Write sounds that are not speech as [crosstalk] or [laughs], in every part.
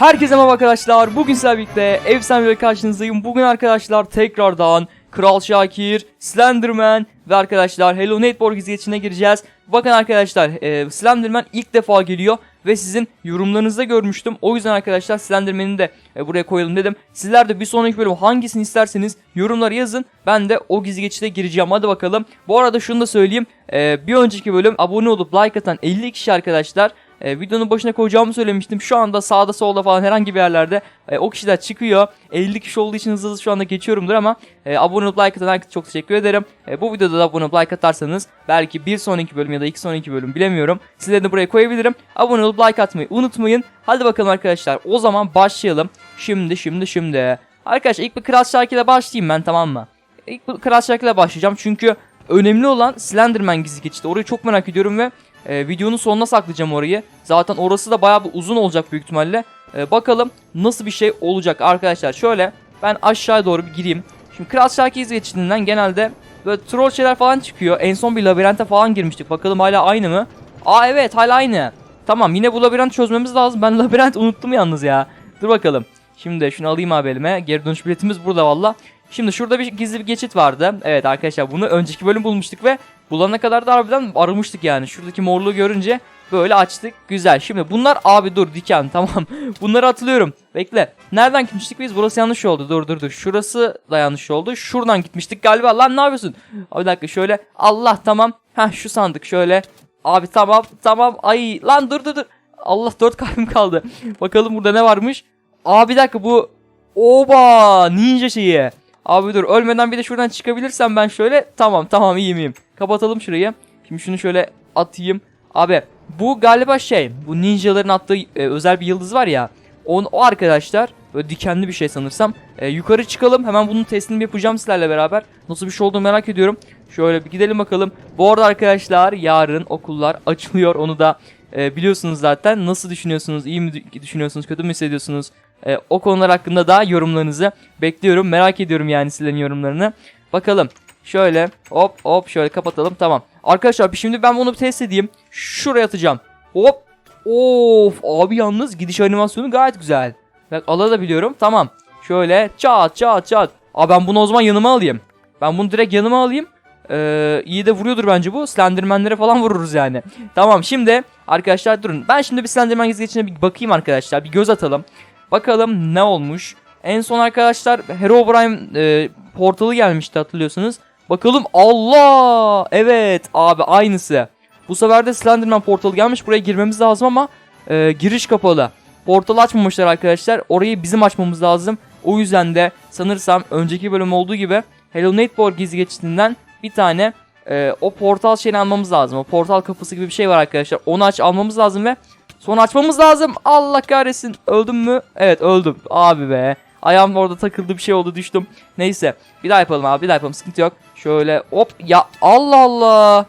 Herkese merhaba arkadaşlar. Bugün sizlerle birlikte efsane bir karşınızdayım. Bugün arkadaşlar tekrardan Kral Şakir, Slenderman ve arkadaşlar Hello Neighbor geçine gireceğiz. Bakın arkadaşlar e, Slenderman ilk defa geliyor ve sizin yorumlarınızda görmüştüm. O yüzden arkadaşlar Slenderman'i de e, buraya koyalım dedim. Sizler de bir sonraki bölüm hangisini isterseniz yorumlara yazın. Ben de o gizli geçide gireceğim. Hadi bakalım. Bu arada şunu da söyleyeyim. E, bir önceki bölüm abone olup like atan 50 kişi arkadaşlar e, videonun başına koyacağımı söylemiştim. Şu anda sağda solda falan herhangi bir yerlerde e, o kişiler çıkıyor. 50 kişi olduğu için hızlı hızlı şu anda geçiyorumdur ama e, abone olup like atan herkese çok teşekkür ederim. E, bu videoda da abone olup like atarsanız belki bir sonraki bölüm ya da iki sonraki bölüm bilemiyorum. Sizleri de buraya koyabilirim. Abone olup like atmayı unutmayın. Hadi bakalım arkadaşlar o zaman başlayalım. Şimdi şimdi şimdi. Arkadaşlar ilk bir Kral ile başlayayım ben tamam mı? İlk bir Kral ile başlayacağım çünkü önemli olan Slenderman gizli geçiti. Orayı çok merak ediyorum ve e, videonun sonuna saklayacağım orayı. Zaten orası da bayağı bir uzun olacak büyük ihtimalle. E, bakalım nasıl bir şey olacak arkadaşlar. Şöyle ben aşağıya doğru bir gireyim. Şimdi Kral Şarkı geçitinden genelde böyle troll şeyler falan çıkıyor. En son bir labirente falan girmiştik. Bakalım hala aynı mı? Aa evet hala aynı. Tamam yine bu labirent çözmemiz lazım. Ben [laughs] labirent unuttum yalnız ya. Dur bakalım. Şimdi şunu alayım abi elime. Geri dönüş biletimiz burada valla. Şimdi şurada bir gizli bir geçit vardı. Evet arkadaşlar bunu önceki bölüm bulmuştuk ve bulana kadar da harbiden aramıştık yani. Şuradaki morluğu görünce böyle açtık. Güzel. Şimdi bunlar abi dur diken [laughs] tamam. Bunları hatırlıyorum. Bekle. Nereden gitmiştik biz? Burası yanlış oldu. Dur dur dur. Şurası da yanlış oldu. Şuradan gitmiştik galiba. Lan ne yapıyorsun? Abi dakika şöyle. Allah tamam. Heh şu sandık şöyle. Abi tamam tamam. Ay lan dur dur dur. Allah dört kalbim kaldı. Bakalım burada ne varmış. Abi bir dakika bu. Oba ninja şeyi. Abi dur ölmeden bir de şuradan çıkabilirsem ben şöyle. Tamam tamam iyiyim iyiyim. Kapatalım şurayı. Şimdi şunu şöyle atayım. Abi bu galiba şey. Bu ninjaların attığı e, özel bir yıldız var ya. On, o arkadaşlar böyle dikenli bir şey sanırsam. E, yukarı çıkalım. Hemen bunun testini yapacağım sizlerle beraber. Nasıl bir şey olduğunu merak ediyorum. Şöyle bir gidelim bakalım. Bu arada arkadaşlar yarın okullar açılıyor. Onu da e, biliyorsunuz zaten. Nasıl düşünüyorsunuz? İyi mi düşünüyorsunuz? Kötü mü hissediyorsunuz? E, o konular hakkında da yorumlarınızı bekliyorum. Merak ediyorum yani sizlerin yorumlarını. Bakalım. Şöyle hop hop şöyle kapatalım. Tamam. Arkadaşlar şimdi ben bunu test edeyim. Şuraya atacağım. Hop. Of abi yalnız gidiş animasyonu gayet güzel. Bak alabiliyorum. Tamam. Şöyle çat çat çat. Abi ben bunu o zaman yanıma alayım. Ben bunu direkt yanıma alayım. Ee, iyi de vuruyordur bence bu. Slenderman'lere falan vururuz yani. tamam şimdi arkadaşlar durun. Ben şimdi bir Slenderman gezgecine bir bakayım arkadaşlar. Bir göz atalım. Bakalım ne olmuş. En son arkadaşlar Herobrine e, portalı gelmişti hatırlıyorsunuz. Bakalım Allah! Evet abi aynısı. Bu sefer de Slenderman portalı gelmiş. Buraya girmemiz lazım ama e, giriş kapalı. Portalı açmamışlar arkadaşlar. Orayı bizim açmamız lazım. O yüzden de sanırsam önceki bölüm olduğu gibi Hello Neighbor gizli geçitinden bir tane e, o portal şeyini almamız lazım. O portal kapısı gibi bir şey var arkadaşlar. Onu aç almamız lazım ve sonra açmamız lazım. Allah kahretsin. Öldüm mü? Evet öldüm. Abi be. Ayağım orada takıldı bir şey oldu düştüm. Neyse. Bir daha yapalım abi bir daha yapalım sıkıntı yok. Şöyle hop ya Allah Allah.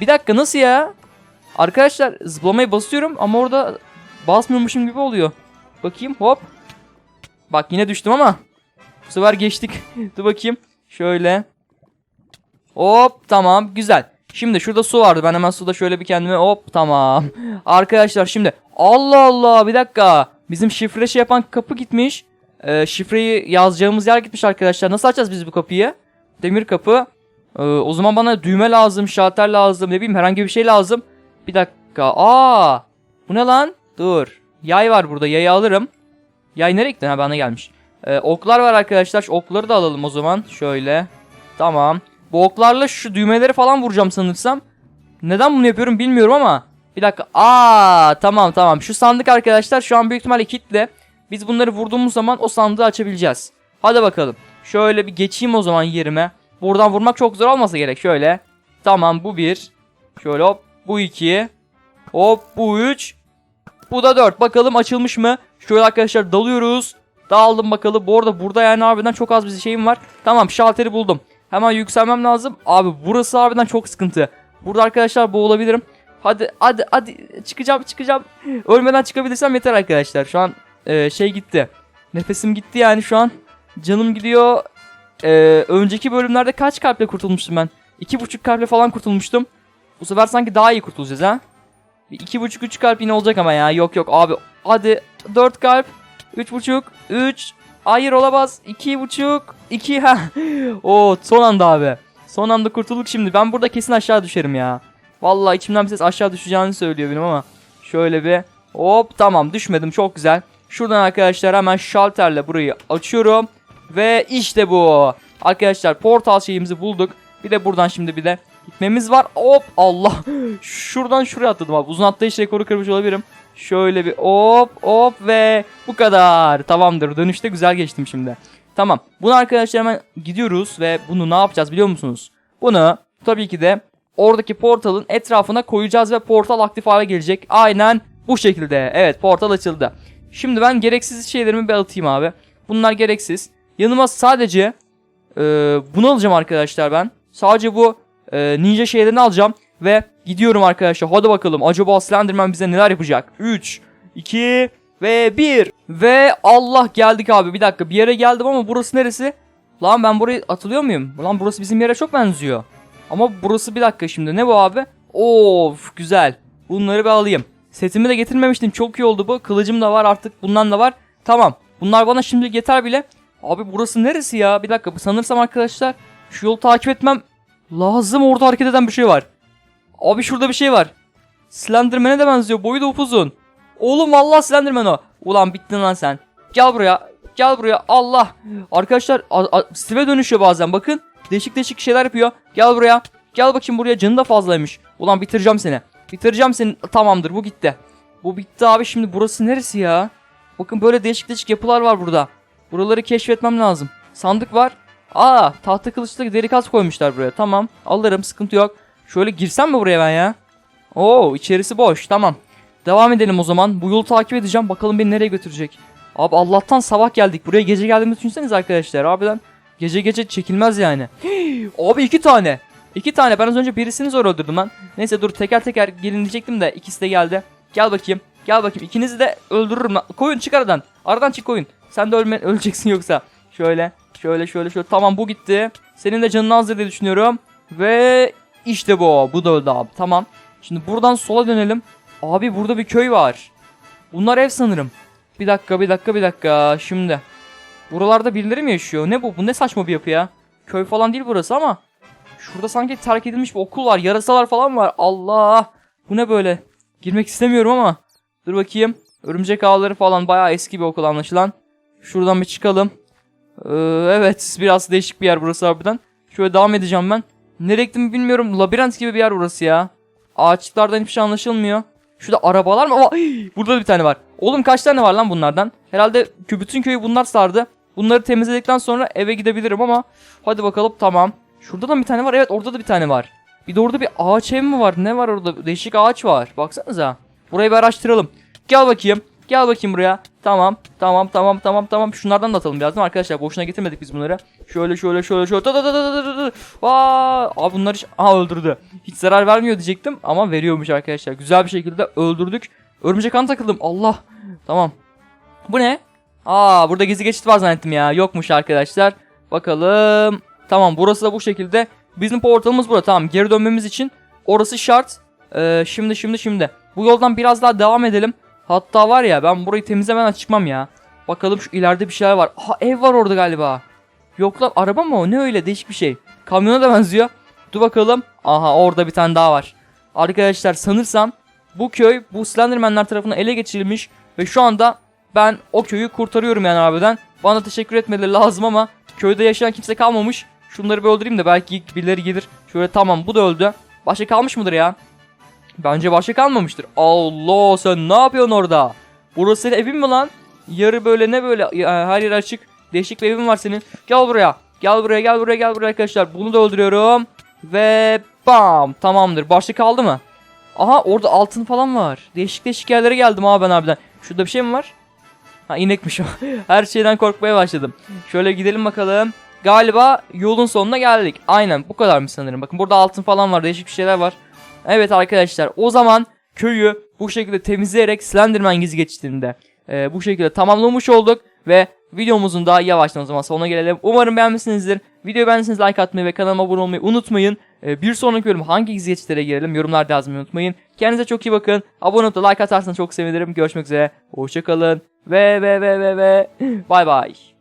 Bir dakika nasıl ya? Arkadaşlar zıplamayı basıyorum ama orada basmıyormuşum gibi oluyor. Bakayım hop. Bak yine düştüm ama. Bu sefer geçtik. [laughs] Dur bakayım. Şöyle. Hop tamam güzel. Şimdi şurada su vardı. Ben hemen suda şöyle bir kendime hop tamam. [laughs] Arkadaşlar şimdi Allah Allah bir dakika. Bizim şifre şey yapan kapı gitmiş. Ee, şifreyi yazacağımız yer gitmiş arkadaşlar. Nasıl açacağız biz bu kapıyı? Demir kapı. Ee, o zaman bana düğme lazım, şalter lazım, ne bileyim herhangi bir şey lazım. Bir dakika. Aa! Bu ne lan? Dur. Yay var burada. Yayı alırım. Yay nereye gitti? Ha bana gelmiş. Ee, oklar var arkadaşlar. Okları da alalım o zaman. Şöyle. Tamam. Bu oklarla şu düğmeleri falan vuracağım sanırsam. Neden bunu yapıyorum bilmiyorum ama. Bir dakika. Aa tamam tamam. Şu sandık arkadaşlar şu an büyük ihtimalle kilitli. Biz bunları vurduğumuz zaman o sandığı açabileceğiz. Hadi bakalım. Şöyle bir geçeyim o zaman yerime. Buradan vurmak çok zor olmasa gerek. Şöyle. Tamam bu bir. Şöyle hop. Bu iki. Hop bu üç. Bu da dört. Bakalım açılmış mı? Şöyle arkadaşlar dalıyoruz. Daldım bakalım. Bu arada burada yani harbiden çok az bir şeyim var. Tamam şalteri buldum. Hemen yükselmem lazım. Abi burası harbiden çok sıkıntı. Burada arkadaşlar boğulabilirim. Hadi hadi hadi çıkacağım çıkacağım. Ölmeden çıkabilirsem yeter arkadaşlar. Şu an e, şey gitti. Nefesim gitti yani şu an. Canım gidiyor. E, önceki bölümlerde kaç kalple kurtulmuştum ben? İki buçuk kalple falan kurtulmuştum. Bu sefer sanki daha iyi kurtulacağız ha. İki buçuk üç kalp yine olacak ama ya. Yok yok abi. Hadi 4 kalp. 3.5. 3. Hayır olamaz. 2.5. 2. Ha. [laughs] Oo son anda abi. Son anda kurtulduk şimdi. Ben burada kesin aşağı düşerim ya. Vallahi içimden bir ses aşağı düşeceğini söylüyor benim ama. Şöyle bir hop tamam düşmedim çok güzel. Şuradan arkadaşlar hemen şalterle burayı açıyorum. Ve işte bu. Arkadaşlar portal şeyimizi bulduk. Bir de buradan şimdi bir de gitmemiz var. Hop Allah. [laughs] Şuradan şuraya atladım abi. Uzun atlayış rekoru kırmış olabilirim. Şöyle bir hop hop ve bu kadar. Tamamdır. Dönüşte güzel geçtim şimdi. Tamam. Bunu arkadaşlar hemen gidiyoruz ve bunu ne yapacağız biliyor musunuz? Bunu tabii ki de oradaki portalın etrafına koyacağız ve portal aktif hale gelecek. Aynen bu şekilde. Evet portal açıldı. Şimdi ben gereksiz şeylerimi bir atayım abi. Bunlar gereksiz. Yanıma sadece e, bunu alacağım arkadaşlar ben. Sadece bu e, ninja şeylerini alacağım. Ve gidiyorum arkadaşlar. Hadi bakalım. Acaba Slenderman bize neler yapacak? 3, 2 ve 1. Ve Allah geldik abi. Bir dakika bir yere geldim ama burası neresi? Lan ben buraya atılıyor muyum? Lan burası bizim yere çok benziyor. Ama burası bir dakika şimdi. Ne bu abi? Of güzel. Bunları bir alayım. Setimi de getirmemiştim. Çok iyi oldu bu. Kılıcım da var artık. Bundan da var. Tamam. Bunlar bana şimdi yeter bile. Abi burası neresi ya? Bir dakika. Sanırsam arkadaşlar şu yolu takip etmem lazım. Orada hareket eden bir şey var. Abi şurada bir şey var. Slenderman'e de benziyor. Boyu da upuzun. Oğlum vallahi Slenderman o. Ulan bittin lan sen. Gel buraya. Gel buraya. Allah. Arkadaşlar a- a- Steve dönüşüyor bazen. Bakın. Değişik değişik şeyler yapıyor. Gel buraya. Gel bakayım buraya. Canı da fazlaymış. Ulan bitireceğim seni. Bitireceğim seni. Tamamdır bu gitti. Bu bitti abi. Şimdi burası neresi ya? Bakın böyle değişik değişik yapılar var burada. Buraları keşfetmem lazım. Sandık var. Aa tahta kılıçlı deri koymuşlar buraya. Tamam alırım sıkıntı yok. Şöyle girsem mi buraya ben ya? Oo içerisi boş tamam. Devam edelim o zaman. Bu yolu takip edeceğim. Bakalım beni nereye götürecek. Abi Allah'tan sabah geldik. Buraya gece geldiğimizi düşünseniz arkadaşlar. Abiden gece gece çekilmez yani. [gasps] Abi iki tane. İki tane. Ben az önce birisini zor öldürdüm lan. Neyse dur teker teker gelin diyecektim de ikisi de geldi. Gel bakayım. Gel bakayım. İkinizi de öldürürüm lan. Koyun çık aradan. Aradan çık koyun. Sen de ölme, [laughs] öleceksin yoksa. Şöyle. Şöyle şöyle şöyle. Tamam bu gitti. Senin de canını azdır diye düşünüyorum. Ve işte bu. Bu da öldü abi. Tamam. Şimdi buradan sola dönelim. Abi burada bir köy var. Bunlar ev sanırım. Bir dakika bir dakika bir dakika. Şimdi. Buralarda birileri mi yaşıyor? Ne bu? Bu ne saçma bir yapı ya? Köy falan değil burası ama. Şurada sanki terk edilmiş bir okul var. Yarasalar falan var. Allah. Bu ne böyle? Girmek istemiyorum ama. Dur bakayım. Örümcek ağları falan bayağı eski bir okul anlaşılan. Şuradan bir çıkalım. Ee, evet biraz değişik bir yer burası harbiden. Şöyle devam edeceğim ben. Nereye gittim bilmiyorum. Labirent gibi bir yer burası ya. Ağaçlardan hiçbir şey anlaşılmıyor. Şurada arabalar mı? Aa, burada da bir tane var. Oğlum kaç tane var lan bunlardan? Herhalde bütün köyü bunlar sardı. Bunları temizledikten sonra eve gidebilirim ama hadi bakalım tamam. Şurada da bir tane var. Evet orada da bir tane var. Bir de orada bir ağaç ev mi var? Ne var orada? Değişik ağaç var. Baksanıza. Burayı bir araştıralım. Gel bakayım. Gel bakayım buraya. Tamam. Tamam tamam tamam tamam. Şunlardan da atalım biraz değil mi arkadaşlar? Boşuna getirmedik biz bunları. Şöyle şöyle şöyle şöyle. Ta ta ta ta ta. Vaa! Abi bunlar hiç... Aha öldürdü. Hiç zarar vermiyor diyecektim ama veriyormuş arkadaşlar. Güzel bir şekilde öldürdük. Örümcek kan takıldım. Allah. Tamam. Bu ne? Aa burada gizli geçit var zannettim ya. Yokmuş arkadaşlar. Bakalım. Tamam burası da bu şekilde. Bizim portalımız burada. Tamam geri dönmemiz için orası şart. Ee, şimdi şimdi şimdi. Bu yoldan biraz daha devam edelim. Hatta var ya ben burayı temizlemeden çıkmam ya. Bakalım şu ileride bir şeyler var. Aha ev var orada galiba. Yok lan araba mı o? Ne öyle değişik bir şey. Kamyona da benziyor. Dur bakalım. Aha orada bir tane daha var. Arkadaşlar sanırsam bu köy bu Slenderman'ler tarafından ele geçirilmiş ve şu anda ben o köyü kurtarıyorum yani abiden. Bana teşekkür etmeleri lazım ama köyde yaşayan kimse kalmamış. Şunları bir öldüreyim de belki birileri gelir. Şöyle tamam bu da öldü. Başka kalmış mıdır ya? Bence başka kalmamıştır. Allah sen ne yapıyorsun orada? Burası senin evin mi lan? Yarı böyle ne böyle her yer açık. Değişik bir evin var senin. Gel buraya. Gel buraya gel buraya gel buraya arkadaşlar. Bunu da öldürüyorum. Ve bam tamamdır. Başka kaldı mı? Aha orada altın falan var. Değişik değişik yerlere geldim abi ben harbiden. Şurada bir şey mi var? Ha inekmiş o. [laughs] Her şeyden korkmaya başladım. Şöyle gidelim bakalım. Galiba yolun sonuna geldik. Aynen bu kadar mı sanırım. Bakın burada altın falan var. Değişik bir şeyler var. Evet arkadaşlar o zaman köyü bu şekilde temizleyerek Slenderman gizli geçtiğinde bu şekilde tamamlamış olduk ve videomuzun da yavaştan o zaman sonuna gelelim. Umarım beğenmişsinizdir Videoyu beğendiyseniz like atmayı ve kanalıma abone olmayı unutmayın. Ee, bir sonraki bölüm hangi gizli geçitlere girelim yorumlarda yazmayı unutmayın. Kendinize çok iyi bakın. Abone olup like atarsanız çok sevinirim. Görüşmek üzere. Hoşçakalın. Ve ve ve ve ve. [laughs] Bay bay.